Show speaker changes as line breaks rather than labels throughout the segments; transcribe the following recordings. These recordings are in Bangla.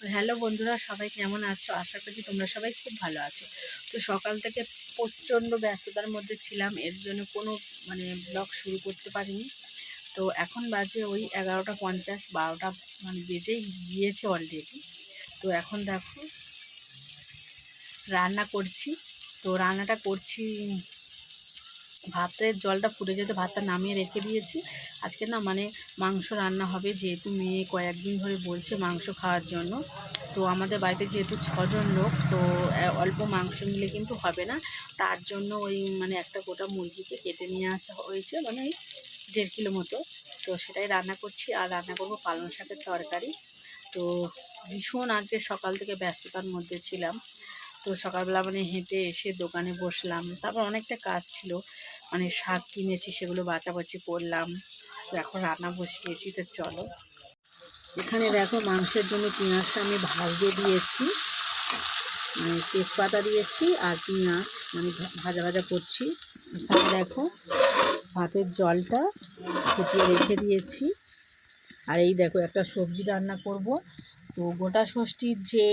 হ্যালো বন্ধুরা, সবাই কেমন আছো? আশা করি তোমরা সবাই খুব ভালো আছো। তো সকাল থেকে প্রচণ্ড ব্যস্ততার মধ্যে ছিলাম, এর জন্য কোনো মানে ব্লগ শুরু করতে পারিনি। তো এখন বাজে ওই এগারোটা পঞ্চাশ, বারোটা মানে বেজেই গিয়েছে অলরেডি তো এখন দেখো, রান্না করছি। তো রান্নাটা করছি ভাতের জলটা ফুটে যেতে ভাতটা নামিয়ে রেখে দিয়েছি। আজকে না মানে মাংস রান্না হবে যেহেতু মেয়ে কয়েকদিন ধরে বলছে মাংস খাওয়ার জন্য। তো আমাদের বাড়িতে যেহেতু ছজন লোক, তো অল্প মাংস নিলে কিন্তু হবে না। তার জন্য ওই মানে একটা গোটা মুরগিকে কেটে নিয়ে আসা হয়েছে মানে ওই দেড় কিলো মতো। তো সেটাই রান্না করছি আর রান্না করব পালং শাকের তরকারি। তো ভীষণ আজকে সকাল থেকে ব্যস্ততার মধ্যে ছিলাম। তো সকালবেলা মানে হেঁটে এসে দোকানে বসলাম। তারপর অনেকটা কাজ ছিল। মানে শাক কিনেছি, সেগুলো বাছাবাছি করলাম। এখন রান্না বসিয়েছি, তো চলো। এখানে দেখো মাংসের জন্য পেঁয়াজটা আমি ভাজতে দিয়েছি। মানে তেজপাতা দিয়েছি আর পেঁয়াজ মানে ভাজা ভাজা করছি। তারপর দেখো ভাতের জলটা ফুটিয়ে রেখে দিয়েছি। আর এই দেখো একটা সবজি রান্না করব। তো গোটা ষষ্ঠীর যে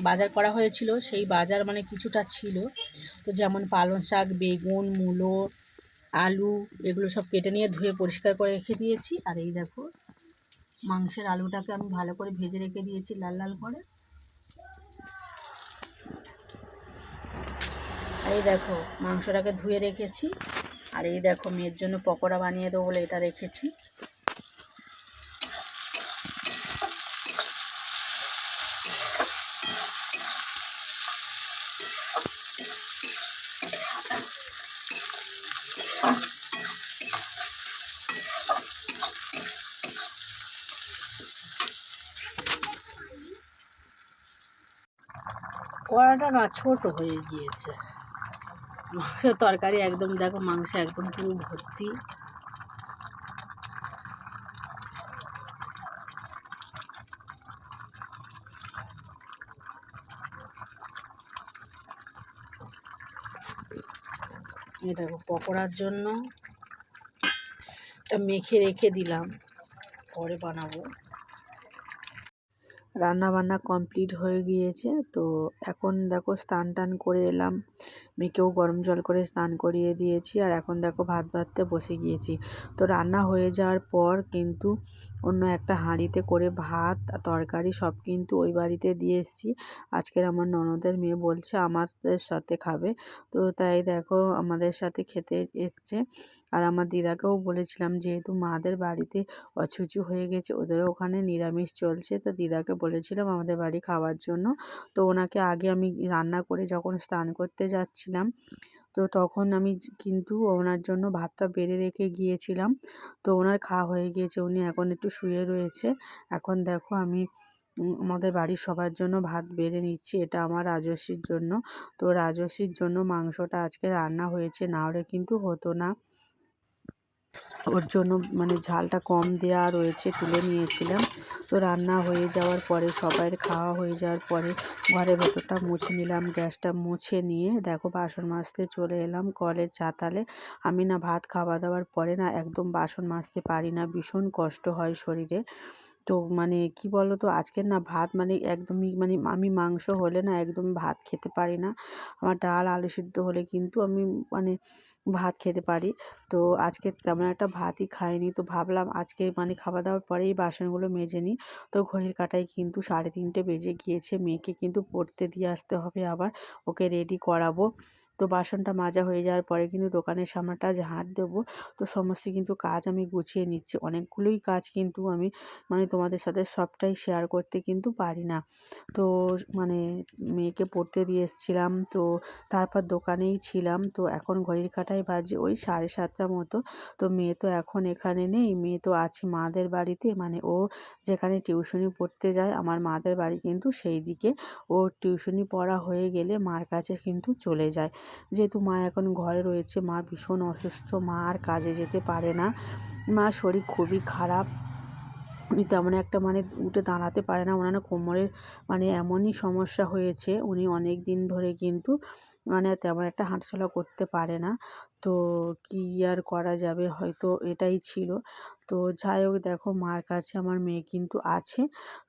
বাজার করা হয়েছিল, সেই বাজার মানে কিছুটা ছিল। তো যেমন পালং শাক, বেগুন, মূলো আলু এগুলো সব কেটে নিয়ে ধুয়ে পরিষ্কার করে রেখে দিয়েছি। আর এই দেখো, মাংসের আলুটাকে আমি ভালো করে ভেজে রেখে দিয়েছি লাল লাল করে। এই দেখো, মাংসটাকে ধুয়ে রেখেছি। আর এই দেখো, মেয়ের জন্য পকোড়া বানিয়ে দেবো বলে এটা রেখেছি। কড়াটা না ছোট হয়ে গিয়েছে। মাংস তরকারি একদম দেখো, মাংস একদম পুরো ভর্তি। দেখো, পকোড়ার জন্য এটা মেখে রেখে দিলাম। পরে বানাবো। রান্না বান্না কমপ্লিট হয়ে গিয়েছে। তো এখন দেখো স্নান টান করে এলাম। মেয়েকেও গরম জল করে স্নান করিয়ে দিয়েছি আর এখন দেখো ভাত ভাততে বসে গিয়েছি। তো রান্না হয়ে যাওয়ার পর কিন্তু অন্য একটা হাঁড়িতে করে ভাত, তরকারি সব কিন্তু ওই বাড়িতে দিয়ে এসেছি। আজকের আমার ননদের মেয়ে বলছে আমাদের সাথে খাবে। তো তাই দেখো আমাদের সাথে খেতে এসছে। আর আমার দিদাকেও বলেছিলাম যেহেতু মাদের বাড়িতে অছুচু হয়ে গেছে ওদের ওখানে নিরামিষ চলছে। তো দিদাকে বলেছিলাম আমাদের বাড়ি খাওয়ার জন্য। তো ওনাকে আগে আমি রান্না করে যখন স্নান করতে যাচ্ছিলাম তো তখন আমি কিন্তু ওনার জন্য ভাতটা বেড়ে রেখে গিয়েছিলাম। তো ওনার খাওয়া হয়ে গিয়েছে, উনি এখন একটু শুয়ে রয়েছে। এখন দেখো আমি আমাদের বাড়ির সবার জন্য ভাত বেড়ে নিচ্ছি, এটা আমার রাজস্বীর জন্য। তো রাজস্বীর জন্য মাংসটা আজকে রান্না হয়েছে, না হলে কিন্তু হতো না। ওর জন্য মানে ঝালটা কম দেওয়া রয়েছে, তুলে নিয়েছিলাম। তো রান্না হয়ে যাওয়ার পরে, সবাইয়ের খাওয়া হয়ে যাওয়ার পরে ঘরের ভেতরটা মুছে নিলাম, গ্যাসটা মুছে নিয়ে দেখো বাসন মাজতে চলে এলাম কলের চাতালে। আমি না ভাত খাওয়া দাওয়ার পরে না একদম বাসন মাজতে পারি না, ভীষণ কষ্ট হয় শরীরে। তো মানে কি বলো তো আজকের না ভাত মানে একদমই মানে আমি মাংস হলে না একদম ভাত খেতে পারি না। আমার ডাল, আলু সিদ্ধ হলে কিন্তু আমি মানে ভাত খেতে পারি। তো আজকে তেমন একটা ভাতই খাইনি। তো ভাবলাম আজকে মানে খাওয়া দাওয়ার পরেই বাসনগুলো মেজে নিই। তো ঘড়ির কাঁটায় কিন্তু সাড়ে তিনটে বেজে গিয়েছে। মেয়েকে কিন্তু পড়তে দিয়ে আসতে হবে আবার। ওকে রেডি করাবো। তো বাসনটা মাজা হয়ে যাওয়ার পরে কিন্তু দোকানের সামনেটা ঝাঁট দেবো, তো সমস্ত কিন্তু কাজ আমি গুছিয়ে নিচ্ছি। অনেকগুলোই কাজ কিন্তু আমি মানে তোমাদের সাথে সবটাই শেয়ার করতে কিন্তু পারি না। তো মানে মেয়েকে পড়তে দিয়ে এসেছিলাম, তো তারপর দোকানেই ছিলাম, তো এখন ঘড়ির কাঁটায় বাজে ওই সাড়ে সাতটা মতো। তো মেয়ে তো এখন এখানে নেই, মেয়ে তো আছে মাদের বাড়িতে মানে ও যেখানে টিউশনি পড়তে যায়, আমার মাদের বাড়ি কিন্তু সেই দিকে। ও টিউশনি পড়া হয়ে গেলে মার কাছে কিন্তু চলে যায়। যেহেতু মা এখন ঘরে রয়েছে, মা ভীষণ অসুস্থ, মা আর কাজে যেতে পারে না। মা শরীর খুবই খারাপ। উনি তেমন একটা মানে উঠে দাঁড়াতে পারে না। ওনার কোমরের মানে এমনই সমস্যা হয়েছে, উনি অনেক দিন ধরে কিন্তু মানে তেমন একটা হাঁটাচলা করতে পারে না। তো কী আর করা যাবে? হয়তো এটাই ছিল। তো যাই হোক, দেখো মার কাছে আমার মেয়ে কিন্তু আছে।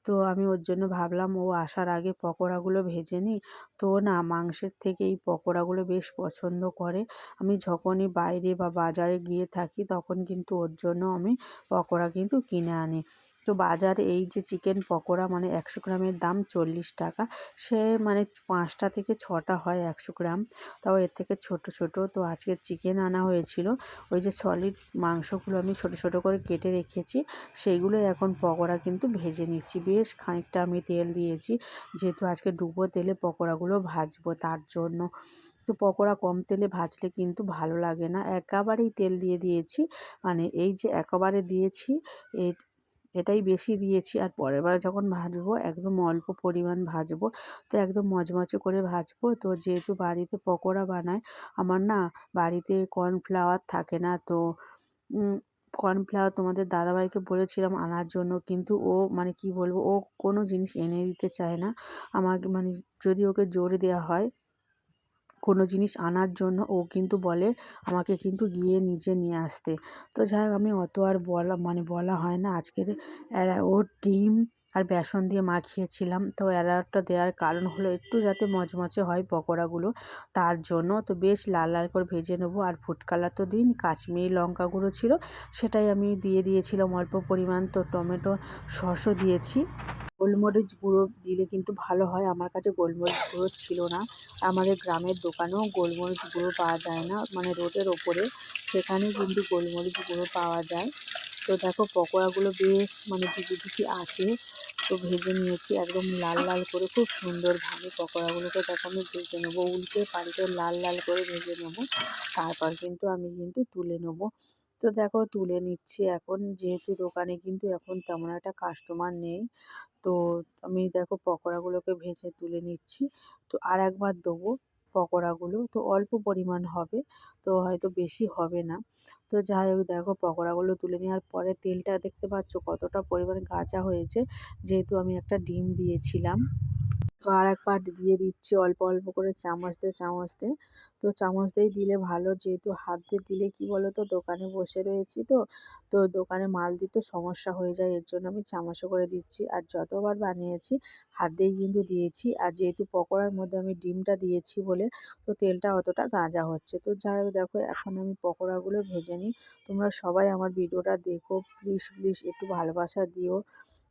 তো আমি ওর জন্য ভাবলাম ও আসার আগে পকোড়াগুলো ভেজে নিই। তো না, মাংসের থেকে এই পকোড়াগুলো বেশ পছন্দ করে। আমি যখনই বাইরে বা বাজারে গিয়ে থাকি, তখন কিন্তু ওর জন্য আমি পকোড়া কিন্তু কিনে আনি। তো বাজারে এই যে চিকেন পকোড়া মানে একশো গ্রামের দাম চল্লিশ টাকা, সে মানে পাঁচটা থেকে ছটা হয় একশো গ্রাম। তাও এর থেকে ছোট ছোট। তো আজকে চিকেন আনা হয়েছিল। ওই যে সলিড মাংসগুলো আমি ছোট ছোট করে কেটে রেখেছি। সেইগুলোই এখন পকোড়া কিন্তু ভেজে নিচ্ছি। বেশ খানিকটা আমি তেল দিয়েছি। যেহেতু আজকে ডুবো তেলে পকোড়াগুলো ভাজবো তার জন্য। তো পকোড়া কম তেলে ভাজলে কিন্তু ভালো লাগে না। একেবারেই তেল দিয়ে দিয়েছি। মানে এই যে একেবারে দিয়েছি এটাই বেশি দিয়েছি। আর পরের বার যখন ভাজবো, একদম অল্প পরিমাণ ভাজবো, তো একদম মচমচে করে ভাজবো। তো যেহেতু বাড়িতে পকোড়া বানায়, আমার না বাড়িতে কর্নফ্লাওয়ার থাকে না। তো কর্নফ্লাওয়ার তোমাদের দাদাভাইকে বলেছিলাম আনার জন্য। কিন্তু ও মানে কি বলব, ও কোনো জিনিস এনে দিতে চায় না। আমাকে মানে যদি ওকে জোরে দেওয়া হয় কোনো জিনিস আনার জন্য ও কিন্তু বলে আমাকে কিন্তু গিয়ে নিজে নিয়ে আসতে। তো যাই হোক, আমি অত আর বলা মানে বলা হয় না। আজকের ওর ডিম আর বেসন দিয়ে মাখিয়েছিলাম। তো অ্যালার্টটা দেওয়ার কারণ হলো একটু যাতে মচমচে হয় পকোড়াগুলো তার জন্য। তো বেশ লাল লাল করে ভেজে নেব। আর ফুড কালার তো দিন, কাশ্মীরি লঙ্কা গুঁড়ো ছিল, সেটাই আমি দিয়ে দিয়েছিলাম অল্প পরিমাণ। তো টমেটো সসও দিয়েছি। গোলমরিচ গুঁড়ো দিলে কিন্তু ভালো হয়। আমার কাছে গোলমরিচ গুঁড়ো ছিল না। আমাদের গ্রামের দোকানেও গোলমরিচ গুঁড়ো পাওয়া যায় না। মানে রোডের ওপরে সেখানে কিন্তু গোলমরিচ গুঁড়ো পাওয়া যায়। তো দেখো পকোড়াগুলো বেশ মানে ঝুঁকি ঝুঁকি আছে। তো ভেজে নিয়েছি একদম লাল লাল করে, খুব সুন্দরভাবে পকোড়াগুলোকে। দেখো আমি ভেজে নেব, উল্টে পাল্টে লাল লাল করে ভেজে নেব। তারপর কিন্তু আমি কিন্তু তুলে নেব। তো দেখো তুলে নিচ্ছি। এখন যেহেতু দোকানে কিন্তু এখন তেমন একটা কাস্টমার নেই। তো আমি দেখো পকোড়াগুলোকে ভেজে তুলে নিচ্ছি। তো আর একবার দেবো পকোড়াগুলো। তো অল্প পরিমাণ হবে, তো হয়তো বেশি হবে না। তো যাই হোক দেখো পকোড়াগুলো তুলে নেওয়ার পরে তেলটা দেখতে পাচ্ছ কতটা পরিমাণে কাঁচা হয়েছে। যেহেতু আমি একটা ডিম দিয়েছিলাম। আর এক পাট দিয়ে দিচ্ছি অল্প অল্প করে চামচ দিয়ে চামচ দিয়ে। তো চামচ দিয়েই দিলে ভালো, যেহেতু হাত দিয়ে দিলে কি বলো তো দোকানে বসে রয়েছি তো তো দোকানে মাল দিতে সমস্যা হয়ে যায়, এর জন্য আমি চামচে করে দিচ্ছি। আর যতবার বানিয়েছি, হাত দিয়েই কিন্তু দিয়েছি। আর যেহেতু পকোড়ার মধ্যে আমি ডিমটা দিয়েছি বলে, তো তেলটা অতটা গাঁজা হচ্ছে। তো যাই হোক, দেখো, এখন আমি পকোড়াগুলো ভেজে নিই। তোমরা সবাই আমার ভিডিওটা দেখো প্লিজ প্লিজ একটু ভালোবাসা দিও।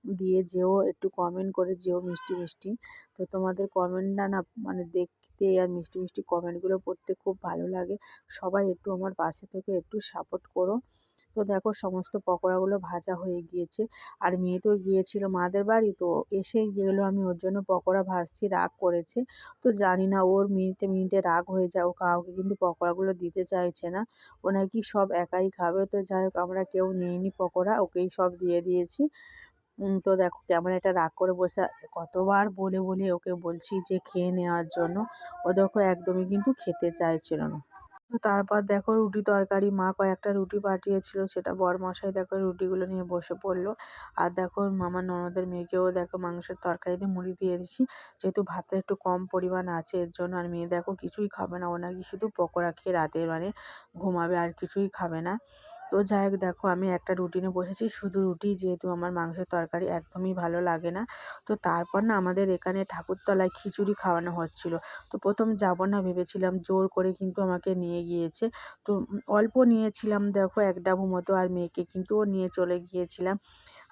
দিয়ে যেও, একটু কমেন্ট করে যেও মিষ্টি মিষ্টি। তো তোমাদের কমেন্টটা না মানে দেখতে আর মিষ্টি মিষ্টি কমেন্টগুলো পড়তে খুব ভালো লাগে। সবাই একটু আমার পাশে থেকে একটু সাপোর্ট করো। তো দেখো সমস্ত পকোড়াগুলো ভাজা হয়ে গিয়েছে। আর মেয়ে তো গিয়েছিল মাদের বাড়ি, তো এসে গেলো আমি ওর জন্য পকোড়া ভাজছি, রাগ করেছে। তো জানি না ওর মিনিটে মিনিটে রাগ হয়ে যায়, ও কাউকে কিন্তু পকোড়াগুলো দিতে চাইছে না। ও নাকি সব একাই খাবে। তো যাই হোক, আমরা কেউ নিইনি পকোড়া, ওকেই সব দিয়ে দিয়েছি। তো দেখো কেমন একটা রাগ করে বসে আছে। কতবার বলে বলে ওকে বলছি যে খেয়ে নেওয়ার জন্য। ও দেখো একদমই কিন্তু খেতে চাইছিল না। তারপর দেখো রুটি তরকারি, মা কয়েকটা রুটি পাঠিয়েছিল, সেটা বরমশাই দেখো রুটিগুলো নিয়ে বসে পড়ল। আর দেখো মামার ননদের মেয়েকেও দেখো মাংসের তরকারি দিয়ে মুড়ি দিয়ে দিচ্ছি, যেহেতু ভাতে একটু কম পরিমাণ আছে, এর জন্য আর মেয়ে দেখো কিছুই খাবে না, ও নাকি শুধু পকোড়া খেয়ে রাতের মানে ঘুমাবে আর কিছুই খাবে না। তো যাই হোক দেখো আমি একটা রুটিনে বসেছি, শুধু রুটি যেহেতু আমার মাংসের তরকারি একদমই ভালো লাগে না। তো তারপর না আমাদের এখানে ঠাকুরতলায় খিচুড়ি খাওয়ানো হচ্ছিল। তো প্রথম যাব না ভেবেছিলাম, জোর করে কিন্তু আমাকে নিয়ে গিয়েছে। তো অল্প নিয়েছিলাম, দেখো এক ডাবু মতো আর মেয়েকে কিন্তু ও নিয়ে চলে গিয়েছিলাম।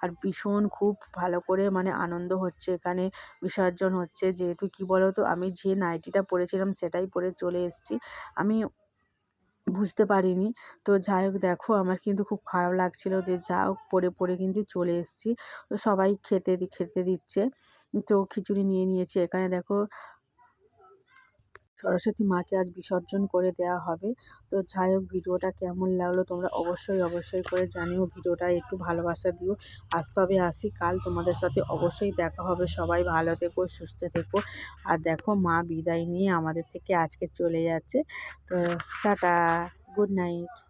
আর ভীষণ খুব ভালো করে মানে আনন্দ হচ্ছে এখানে, বিসর্জন হচ্ছে। যেহেতু কি বলো তো আমি যে নাইটিটা পরেছিলাম সেটাই পরে চলে এসেছি। আমি বুঝতে পারিনি। তো যাই হোক, দেখো আমার কিন্তু খুব খারাপ লাগছিল যে যা হোক পরে পড়ে কিন্তু চলে এসেছি। তো সবাই খেতে খেতে দিচ্ছে। তো খিচুড়ি নিয়ে নিয়েছি। এখানে দেখো সরস্বতী মাকে আজ বিসর্জন করে দেওয়া হবে। তো যাই হোক, ভিডিওটা কেমন লাগল তোমরা অবশ্যই অবশ্যই করে জানিও। ভিডিওটা একটু ভালোবাসা দিও। আজ তবে আসি, কাল তোমাদের সাথে অবশ্যই দেখা হবে। সবাই ভালো থেকো, সুস্থ থেকো। আর দেখো, মা বিদায় নিয়ে আমাদের থেকে আজকে চলে যাচ্ছে। তো টাটা, গুড নাইট।